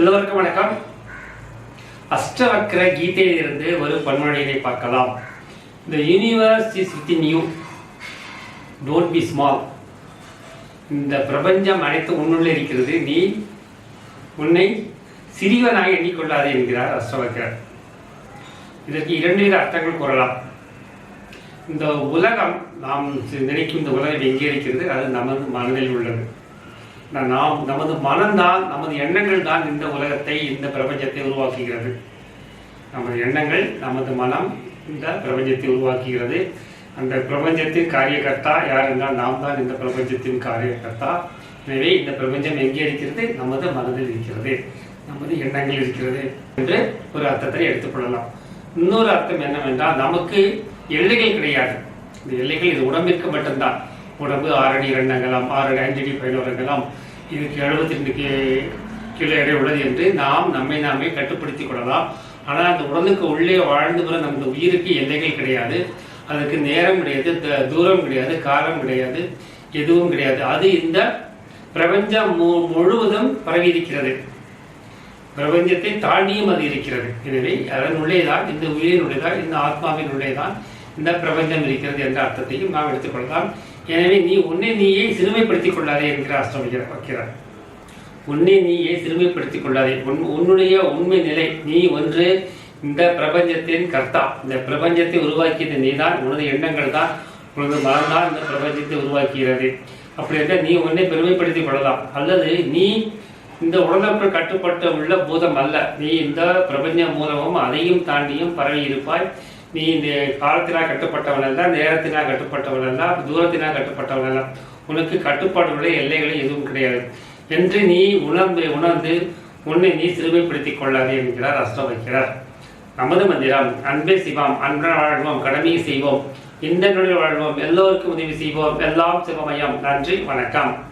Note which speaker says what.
Speaker 1: எல்லோருக்கும் வணக்கம். அஷ்டவக்கர கீதையிலிருந்து ஒரு பன்மொழியை பார்க்கலாம். இந்த universe is within you don't be small இந்த பிரபஞ்சம் அனைத்து உன்னுள்ளே இருக்கிறது. நீ உன்னை சிறியவனாக எண்ணிக்கொள்ளாதே என்கிறார் அஷ்டவக்ரர். இதற்கு இரண்டு வித அர்த்தங்கள் கூறலாம். இந்த உலகம் நாம் நினைக்கும் இந்த உலகம் எங்கே இருக்கிறது? அது நமது மனதில் உள்ளது. நாம் நமது மனம்தான் நமது எண்ணங்கள் தான் இந்த உலகத்தை இந்த பிரபஞ்சத்தை உருவாக்குகிறது. நமது எண்ணங்கள் நமது மனம் இந்த பிரபஞ்சத்தை உருவாக்குகிறது. அந்த பிரபஞ்சத்தின் காரியகர்த்தா யார் என்றால் நாம் தான் இந்த பிரபஞ்சத்தின் காரியகர்த்தா. எனவே இந்த பிரபஞ்சம் எங்கே இருக்கிறது? நமது மனதில் இருக்கிறது. நமது எண்ணங்கள் இருக்கிறது என்று ஒரு அர்த்தத்தை எடுத்துக்கொள்ளலாம் இன்னொரு அர்த்தம் என்னவென்றால் நமக்கு எல்லைகள் கிடையாது. இந்த எல்லைகள் இது உடம்பிற்கு மட்டும்தான். உடம்பு ஆறு அடி இரண்டு அங்கலாம் ஆறு அடி அஞ்சு அடி பதினோரு அங்கலாம் இதுக்கு எழுபத்தி ரெண்டு கிலோ எடை உள்ளது என்று நாம் நம்மை நாமே கட்டுப்படுத்திக் கொள்ளலாம். ஆனால் அந்த உடலுக்கு உள்ளே வாழ்ந்து வர நமது உயிருக்கு எல்லைகள் கிடையாது. அதுக்கு நேரம் கிடையாது த- தூரம் கிடையாது காலம் கிடையாது எதுவும் கிடையாது. அது இந்த பிரபஞ்சம் மு- முழுவதும் பரவி இருக்கிறது பிரபஞ்சத்தை தாண்டியும் அது இருக்கிறது. எனவே அதன் உள்ளேதான் இந்த உயிரின் உள்ளேதான் இந்த ஆத்மாவின் உள்ளேதான் இந்த பிரபஞ்சம் இருக்கிறது என்ற அர்த்தத்தையும் நாம் எடுத்துக்கொள்ளலாம். எனவே நீ உன்னை நீயே சிறுமைப்படுத்திக் கொள்ளாதே என்கிற அஷ்டமிக்கிற வைக்கிறார். உன்னை நீயே சிறுமைப்படுத்திக் கொள்ளாதே. உன் உன்னுடைய உண்மை நிலை நீ ஒன்று இந்த பிரபஞ்சத்தின் கர்த்தா. இந்த பிரபஞ்சத்தை உருவாக்கியது நீதான் உனது எண்ணங்கள் தான் உனது மனம்தான் இந்த பிரபஞ்சத்தை உருவாக்குகிறது. அப்படி என்றால் நீ உன்னை பெருமைப்படுத்திக் கொள்ளலாம். அல்லது நீ இந்த உடலுக்கு கட்டுப்பட்டு உள்ள பூதம் அல்ல. நீ இந்த பிரபஞ்சம் மூலமும் அதையும் தாண்டியும் பரவி இருப்பாய். நீ இந்த காலத்தினால் கட்டுப்பட்டவன் அல்ல நேரத்தினால் கட்டுப்பட்டவன் அல்ல தூரத்தினால் கட்டுப்பட்டவன் அல்ல உனக்கு கட்டுப்பாடுள்ள எல்லைகள் எதுவும் கிடையாது. என்று நீ உணர்ந்து உணர்ந்து உன்னை நீ சிறுமைப்படுத்திக் கொள்ளாதே என்கிறார் அஷ்டம் வைக்கிறார் நமது மந்திரம் அன்பே சிவம் அன்பன் வாழ்வோம் கடமையை செய்வோம் இந்த நொழில் வாழ்வோம் எல்லோருக்கும் உதவி செய்வோம் எல்லாம் சிவமயம். நன்றி வணக்கம்.